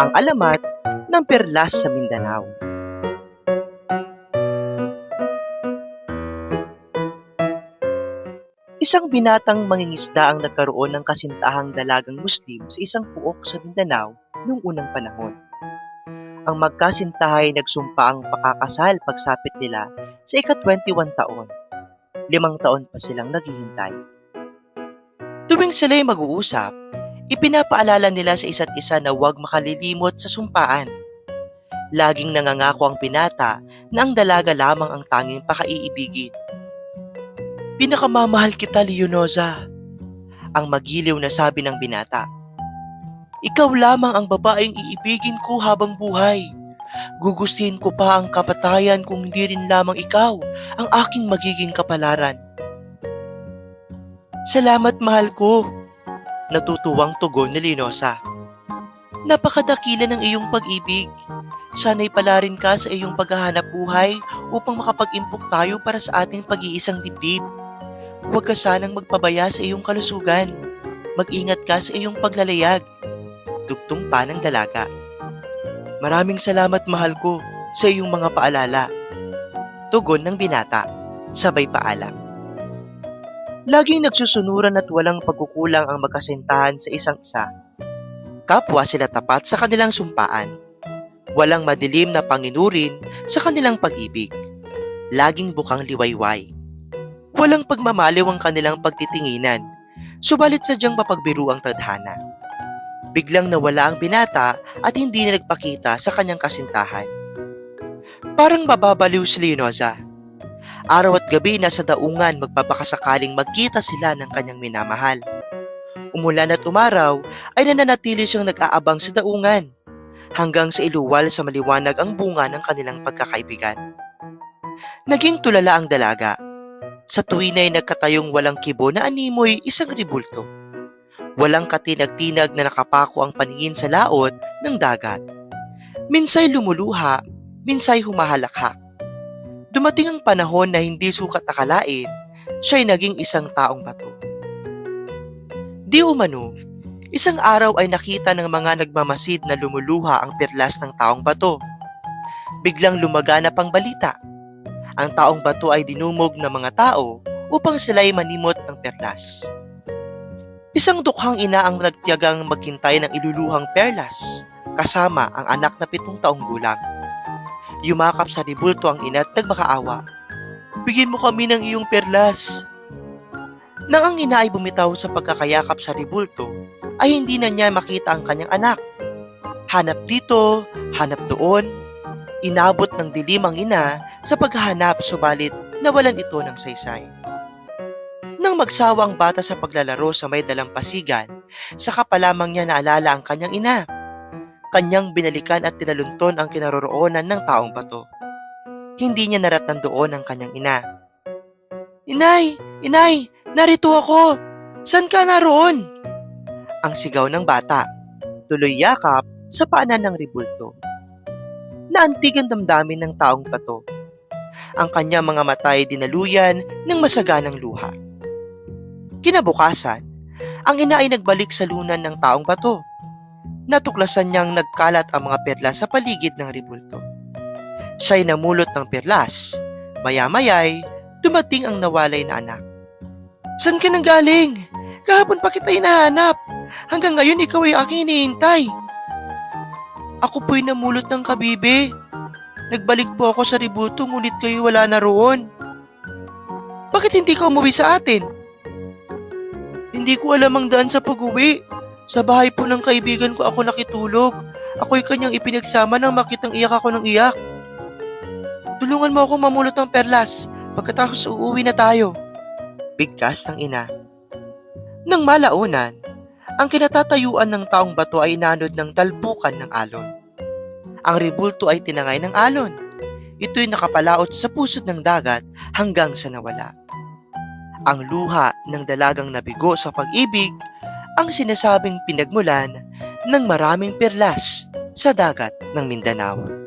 ang alamat ng perlas sa Mindanao. Isang binatang mangingisda ang nagkaroon ng kasintahang dalagang Muslim sa isang puok sa Mindanao noong unang panahon. Ang magkasintahay nagsumpa ang pakakasal pagsapit nila sa ika-21 taon. Limang taon pa silang naghihintay. Tuwing sila'y mag-uusap, ipinapaalala nila sa isa't isa na huwag makalilimot sa sumpaan. Laging nangangako ang binata na ang dalaga lamang ang tanging pakaiibigin. Pinakamamahal kita, Leonosa. Ang magiliw na sabi ng binata. Ikaw lamang ang babaeng iibigin ko habang buhay. Gugustuhin ko pa ang kapatayan kung hindi rin lamang ikaw ang aking magiging kapalaran. Salamat mahal ko. Natutuwang tugon ni Linosa. Napakadakila ng iyong pag-ibig. Sana'y palarin ka sa iyong paghahanap buhay upang makapag-impok tayo para sa ating pag-iisang dibdib. Huwag ka sanang magpabaya sa iyong kalusugan. Mag-ingat ka sa iyong paglalayag. Dugtong pa ng dalaga. Maraming salamat mahal ko sa iyong mga paalala. Tugon ng binata, sabay paalam. Laging nagsusunuran at walang pagkukulang ang magkasintahan sa isang isa. Kapwa sila tapat sa kanilang sumpaan. Walang madilim na panginurin sa kanilang pag-ibig. Laging bukang liwayway. Walang pagmamaliw ang kanilang pagtitinginan, subalit sadyang mapagbiro ang tadhana. Biglang nawala ang binata at hindi na nagpakita sa kanyang kasintahan. Parang mababaliw si Leonosa. Araw at gabi nasa daungan magpapakasakaling magkita sila ng kanyang minamahal. Umulan at umaraw ay nananatili siyang nag-aabang sa daungan hanggang sa iluwal sa maliwanag ang bunga ng kanilang pagkakaibigan. Naging tulala ang dalaga. Sa tuwi na ay nagkatayong walang kibo na animoy isang ribulto. Walang katinag-tinag na nakapako ang paningin sa laot ng dagat. Minsay lumuluha, minsay humahalakhak. Dumating ang panahon na hindi sukat akalain, siya'y naging isang taong bato. Di umano, isang araw ay nakita ng mga nagmamasid na lumuluha ang perlas ng taong bato. Biglang lumaganap ang balita. Ang taong bato ay dinumog ng mga tao upang sila'y manimot ng perlas. Isang dukhang ina ang nagtiyagang maghintay ng iluluhang perlas, kasama ang anak na pitong taong gulang. Yumakap sa ribulto ang ina at nagmakaawa. Bigyan mo kami ng iyong perlas. Nang ang ina ay bumitaw sa pagkakayakap sa ribulto, ay hindi na niya makita ang kanyang anak. Hanap dito, hanap doon. Inabot ng dilim ang ina sa paghahanap subalit nawalan ito ng saysay. Nang magsawa ang bata sa paglalaro sa may dalampasigan, saka pa lamang niya naalala ang kanyang ina. Kanyang binalikan at tinalunton ang kinaroroonan ng taong bato. Hindi niya naratnan doon ang kanyang ina. Inay! Inay! Narito ako! San ka naroon? Ang sigaw ng bata. Tuloy yakap sa paanan ng ribulto. Naantig ang damdamin ng taong bato. Ang kanyang mga mata ay dinaluyan ng masaganang luha. Kinabukasan, ang ina ay nagbalik sa lunan ng taong bato. Natuklasan niyang nagkalat ang mga perlas sa paligid ng ribulto. Siya'y namulot ng perlas. Maya-maya'y dumating ang nawalay na anak. San ka nang galing? Kahapon pa kita hinahanap. Hanggang ngayon ikaw ay aking hinihintay. Ako po'y namulot ng kabibe. Nagbalik po ako sa ribulto ngunit kayo wala na roon. Bakit hindi ka umuwi sa atin? Hindi ko alam ang daan sa pag-uwi. Sa bahay po ng kaibigan ko ako nakitulog. Ako'y kanyang ipinagsama nang makitang iyak ako ng iyak. Tulungan mo ako mamulot ng perlas. Pagkatapos uuwi na tayo. Bigkas ng ina. Nang malaunan, ang kinatatayuan ng taong bato ay nanod ng talbukan ng alon. Ang ribulto ay tinangay ng alon. Ito'y nakapalaot sa pusod ng dagat hanggang sa nawala. Ang luha ng dalagang nabigo sa pag-ibig ang sinasabing pinagmulan ng maraming perlas sa dagat ng Mindanao.